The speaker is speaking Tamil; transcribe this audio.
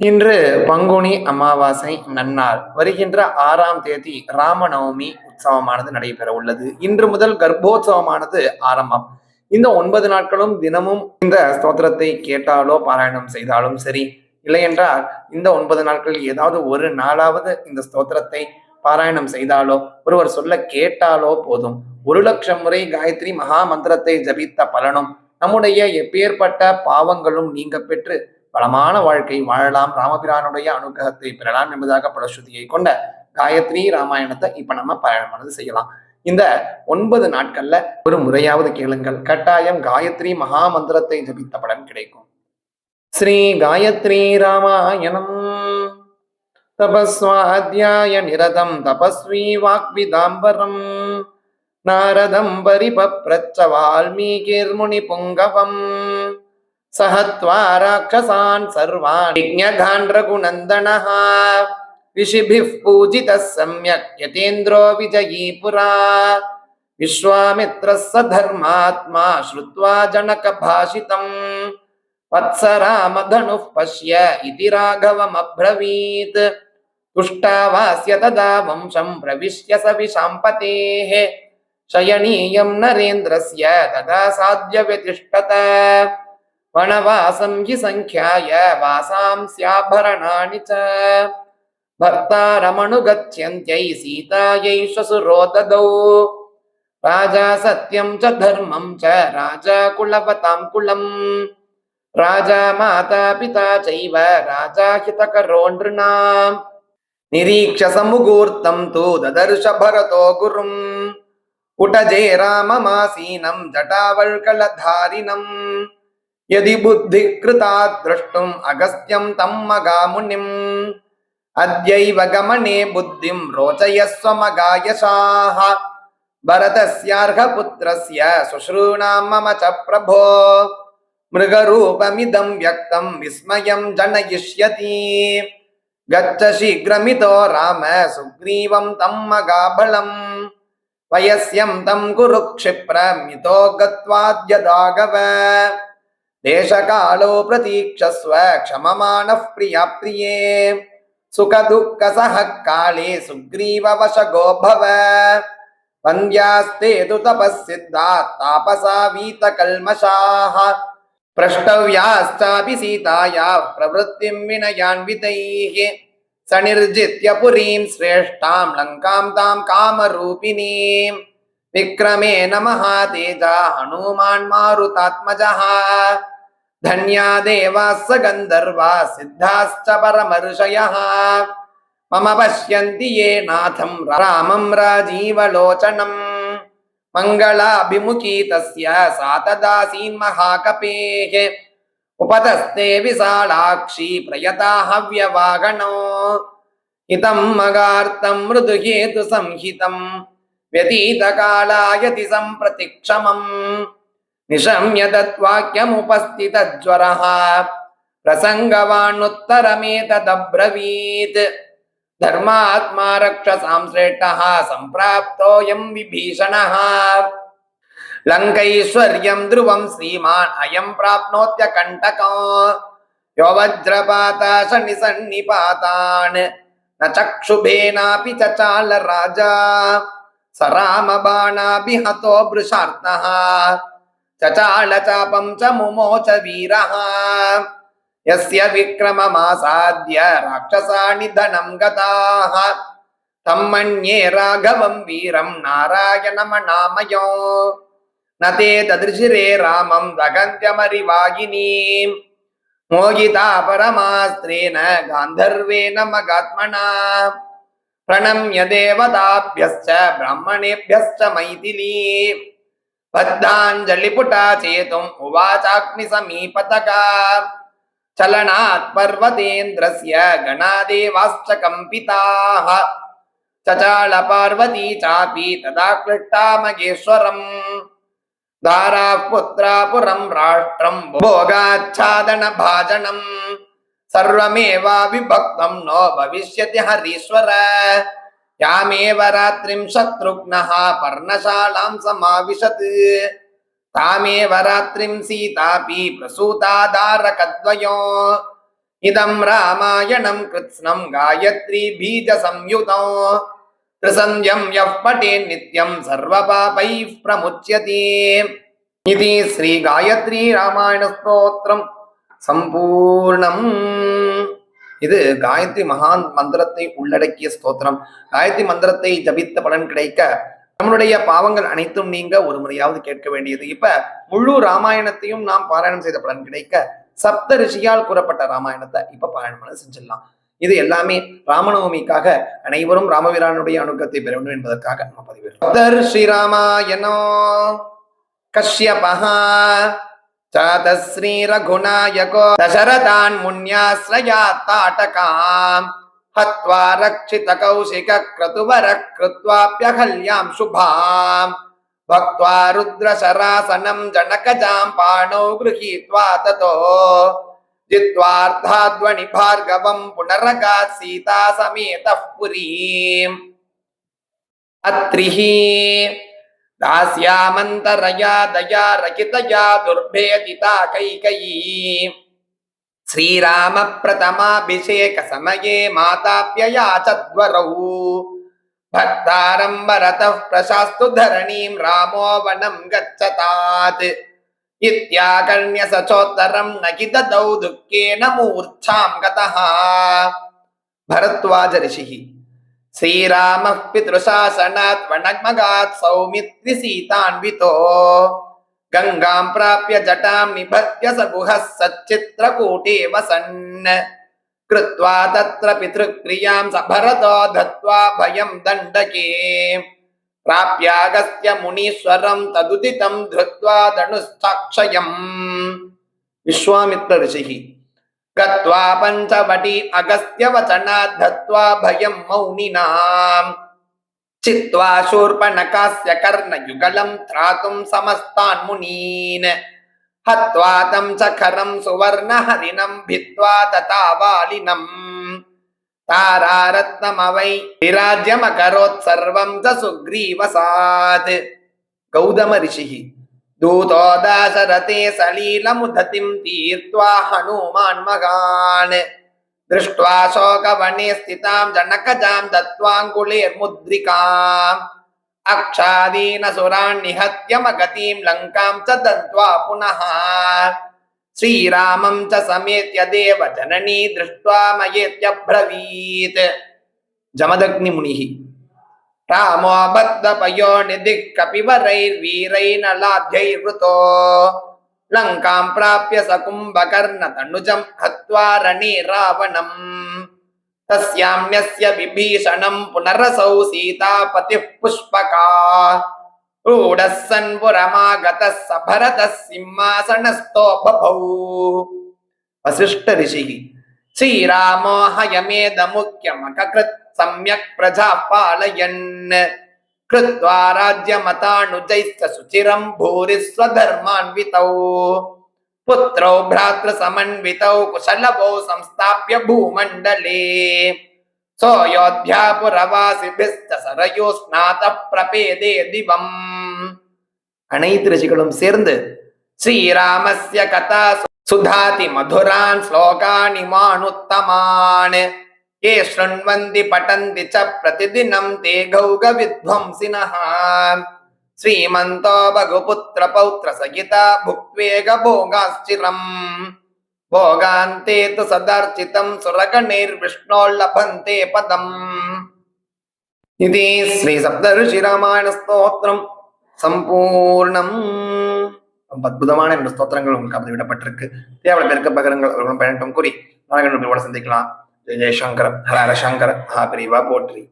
இன்று பங்குனி அமாவாசை நன்னாள். வருகின்ற ஆறாம் தேதி ராமநவமி உற்சவமானது நடைபெற உள்ளது. இன்று முதல் கர்ப்போற்சவமானது ஆரம்பம். இந்த ஒன்பது நாட்களும் தினமும் இந்த ஸ்தோத்திரத்தை கேட்டாலோ பாராயணம் செய்தாலும் சரி இல்லையென்றால் இந்த ஒன்பது நாட்கள் ஏதாவது ஒரு நாளாவது இந்த ஸ்தோத்திரத்தை பாராயணம் செய்தாலோ ஒருவர் சொல்ல கேட்டாலோ போதும். ஒரு லட்சம் முறை காயத்ரி மகா மந்திரத்தை ஜபித்த பலனும் நம்முடைய எப்பேற்பட்ட பாவங்களும் நீங்க பெற்று வளமான வாழ்க்கை வாழலாம். ராமபிரானுடைய அனுகிரகத்தை பெறலாம் என்பதாக பலஸ்ருதியை கொண்ட காயத்ரி ராமாயணத்தை இப்ப நம்ம பயணமானது செய்யலாம். இந்த ஒன்பது நாட்கள்ல ஒரு முறையாவது கேளுங்கள். கட்டாயம் காயத்ரி மகா மந்திரத்தை ஜபித்த பலன் கிடைக்கும். ஸ்ரீ காயத்ரி ராமாயணம். தபஸ்வாத்தியாய நிரதம். தபஸ்வி வாக்விதாம்பரம். நாரதம் பரிபப்ரச்ச வால்மீகிர்முனி புங்கவம் सहत्वा राक्षसान् सर्वान् यज्ञघान् ऋषिभिः पूजितः सम्यक् यतेन्द्रो विजयी पुरा। विश्वामित्रः स धर्मात्मा श्रुत्वा जनकभाषितम्। पश्य इति राघवमब्रवीत्। तुष्टावास्य तदा वंशं प्रविश्य स विशाम्पतेः शयनीयं नरेन्द्रस्य तदा साध्यव्यतिष्ठत। वनवासं हि सङ्ख्याय वासांस्याभरणानि च भर्तारमनुगच्छन्त्यै सीतायै श्वसुरो ददौ राजा सत्यं च धर्मं च राजा कुलवतां कुलम् राजा माता पिता चैव राजा हितकरो नृणाम् निरीक्ष्य समुहूर्तं तु ददर्श भरतो गुरुम् कुटजे राममासीनं जटावल्कलधारिणम् यदि बुद्धिकृता द्रष्टुम् अगस्त्यं तं मगामुनिम् अद्यैव गमने बुद्धिं रोचयस्व मगायशाः भरतस्यार्हपुत्रस्य शुश्रूणां मम च प्रभो मृगरूपमिदं व्यक्तं विस्मयं जनयिष्यति गच्छ शीघ्रमितो राम सुग्रीवं तं मगाबलम् वयस्यं तं कुरु क्षिप्रमितो गत्वाद्यदागव देशकालो प्रतीक्षस्व, क्षममानः प्रिया प्रिये सुखदुःखसः काले सुग्रीववशगो भव वन्द्यास्ते तु तपःसिद्धात् तापसा वीतकल्मषाः। प्रष्टव्याश्चापि सीताया, प्रवृत्तिं विनयान्वितैः सनिर्जित्य पुरीं श्रेष्ठां, लङ्कां तां कामरूपिणीम् विक्रमेण महातेजा, हनुमान् मारुतात्मजः। धन्या देवाः स गन्धर्वा सिद्धाश्च परमर्षयः मम पश्यन्ति ये नाथं रामं राजीवलोचनम् मङ्गलाभिमुखी तस्य सा तदासीन्महाकपेः उपतस्ते विशालाक्षी प्रयता हव्यवागणो हितं मगार्तं मृदुहेतुसंहितम् व्यतीतकालायति सम्प्रतिक्षमम् निशम्य तद्वाक्यमुपस्थितज्वरः प्रसङ्गवानुत्तरमेतदब्रवीत् धर्मात्मा रक्षसां श्रेष्ठः सम्प्राप्तोऽयं विभीषणः लङ्कैश्वर्यं ध्रुवं श्रीमान् अयं प्राप्नोत्यकण्टको यो वज्रपाता शनिसन्निपातान् न चक्षुभेनापि चचाल राजा स रामबाणाभिहतो वृषार्तः चचालचापं च मुमोच वीरः यस्य विक्रममासाद्य राक्षसानि धनं गताः तं मन्ये राघवं वीरं नारायणमनामयो न ते ददृशिरे रामं दगन्त्यमरिवागिनीम् मोहिता परमास्त्रेण गान्धर्वेण मगात्मना प्रणम्य देवताभ्यश्च ब्राह्मणेभ्यश्च मैथिली बद्धाञ्जलिपुटा चेतुम् उवाचाग्निसमीपतका चलनात् पर्वतेन्द्रस्य गणादेवाश्च कम्पिताः चचाल पार्वती चापि तदा क्लिष्टा मगेश्वरम् दाराः पुत्रा पुरं राष्ट्रं भोगाच्छादनभाजनम् सर्वमेवाविभक्तं नो भविष्यति हरीश्वर யாமேவ ராத்திரிம் சத்ருக்னஹா பர்ணசாலாம் சமாவிஷத் தாமேவ ராத்திரிம் சீதாபி பிரசூதாதாரகத்வயோ. இதம் ராமாயணம் கிருத்ஸ்னம் காயத்ரி பீஜ சம்யுதம் திருசந்தியம் யப் பட்டே நித்யம் சர்வபாபை பிரமுச்சியதி. இது ஸ்ரீ காயத்ரி ராமாயண ஸ்தோத்திரம். சம்பூர்ணம். இது காயத்ரி மகான் மந்திரத்தை உள்ளடக்கிய ஸ்தோத்திரம். காயத்ரி மந்திரத்தை ஜபித்த பலன் கிடைக்க நம்மளுடைய பாவங்கள் அனைத்தும் நீங்க ஒரு முறையாவது கேட்க வேண்டியது. இப்ப முழு ராமாயணத்தையும் நாம் பாராயணம் செய்த பலன் கிடைக்க சப்த ரிஷியால் கூறப்பட்ட ராமாயணத்தை இப்ப பாராயணம் பண்ண செஞ்சிடலாம். இது எல்லாமே ராமநவமிக்காக அனைவரும் ராமவீரானுடைய அணுக்கத்தை பெற வேண்டும் என்பதற்காக நம்ம பதிவு ஸ்ரீராமாயணோ கஷ்யபஹா. चात श्रीरघुनायको दशरथान् मुन्याश्रयात् ताटकाम् हत्वा रक्षितकौशिकक्रतुवरः कृत्वाप्यहल्यां शुभाम्। भक्त्वा रुद्रशरासनं जनकजां पाणौ गृहीत्वा ततो। जित्वार्धाध्वनि भार्गवं पुनरगात् सीता समेतः पुरीम्। अत्रिः। దాస్యామంతరయా దయా రకితయా దుర్భేదితా కైకయీ. శ్రీరామ ప్రథమాభిషేక సమయే మాతాప్యయాచద్వరౌ భక్తారం భరత ప్రశాస్తు ధరణీం రామో వనం గచ్చతాత్. ఇత్యాకర్ణ్య సచోత్తరం నకి దదౌ దుఃఖేన మూర్ఛాం గత. భరద్వాజ ఋషి ஸ்ரீராம பிதசாசனாத் வனமகாத் சௌமித்ரி சீதான்விதோ. கங்காம் பிராபிய ஜட்டாம் நிபத்திய சகுஹ சச்சித்ரகூட்டே வசன் கிருத்வா தத்ர பித்ருக்ரியாம் சபரதோ தத்வா பயம் தண்டகே. பிராபியாகஸ்திய முனீஸ்வரம் ததுதிதம் திருத்வா தனுஷ்டாட்சயம் விஸ்வாமித்ர ரிஷிகி गत्वा पञ्चवटी अगस्त्यवचनात् दत्त्वा भयं मौनिनाम् चित्वा शूर्पणकास्य कर्णयुगलं त्रातुं समस्तान् मुनीन् हत्वा तं च खरं सुवर्णहरिणं भित्त्वा तथा वालिनम् तारारत्नमवै विराज्यमकरोत् सर्वं च सुग्रीवसात् गौतम ऋषिः दूतो दाशरथे सलीलमुदतिं तीर्त्वा हनूमान् मगान् दृष्ट्वा शोकवने स्थितां जनकजां दत्त्वाङ्गुलेर्मुद्रिकाम् अक्षादीनसुरान् निहत्य मगतीं लङ्कां च दत्त्वा पुनः श्रीरामं च समेत्य देव जननी दृष्ट्वा मयेत्यब्रवीत् जमदग्निमुनिः रामो बद्धपयो निधिः कपिवरैर्वीरैर्नलाभ्यैर्वृतो लङ्कां प्राप्य सकुम्भकर्णतनुजं हत्वा रणे रावणम् तस्याम्यस्य विभीषणं पुनरसौ सीतापतिः पुष्पका रूढः सन् पुरमागतः स भरतः सिंहासनस्थो बभौ वसिष्ठ ऋषिः श्रीरामो हयमेदमुख्यमककृत् सम्यक् प्रजाः पालयन् कृत्वा राज्यमतानुजैश्च सुचिरं भूरि स्वधर्मान्वितौ पुत्रौ भ्रातृसमन्वितौ कुशलवौ संस्थाप्य भूमण्डले सोऽयोध्यापुरवासिभिश्च सरयो स्नातः प्रपेदे दिवम् அனைத்து ரிஷிகளும் சேர்ந்து ஸ்ரீராமஸ்ய கதா సుధాతి మధురాన్ శ్లోకాని మానుత్తమాన్ ఏ శృణ్వంతి పఠంతి చ ప్రతిదినం తే గౌగ విధ్వంసిన శ్రీమంతో భగుపుత్ర పౌత్ర సహిత భుక్వేగ భోగాశ్చిరం. భోగాంతే తు సదర్చితం సురగణైర్విష్ణోల్లభంతే పదం. ఇది శ్రీ సప్తఋషి రామాయణ స్తోత్రం. సంపూర్ణం. அற்புதமான இந்த ஸ்தோத்திரங்கள் உங்களுக்கு அப்படி விடப்பட்டிருக்கு. தேவையான பெருக்க பகரங்கள் அவர்களும் பயணட்டும் கூறி நாங்கள் சந்திக்கலாம். ஜெய ஜெயசங்கர ஹரஹர ஹர சங்கர மகாபிரிவா போற்றி.